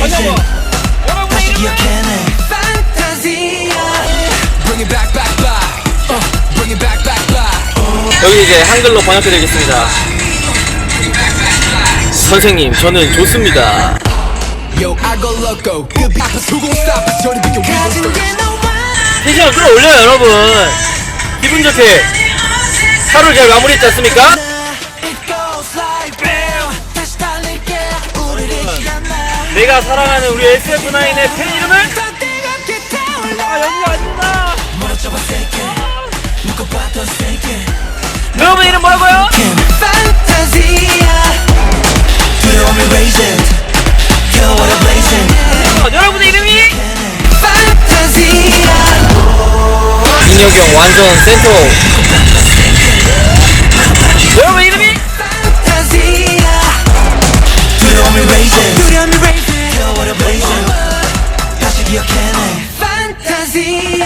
태워버려 blaze it. 다시 기억해내. Fantasia. Bring it back, back, back. Uh, bring it back, back, back. 여기 이제 한글로 번역해 드리겠습니다. 선생님, 저는 좋습니다. Yo, I go loco. Good poppers, who gon' stop us? 저리 비켜, we gon' first. 텐션 끌어올려요, 여러분. 기분 좋게 하루 잘 마무리했지 않습니까? It goes like bam. 내가 사랑하는 우리 SF9의 팬 이름은? 아, 봐도 새끼. 여러분 이름 뭐라고요? 어, 여러분의 이름이? 민혁이 형 완전 센터 easy.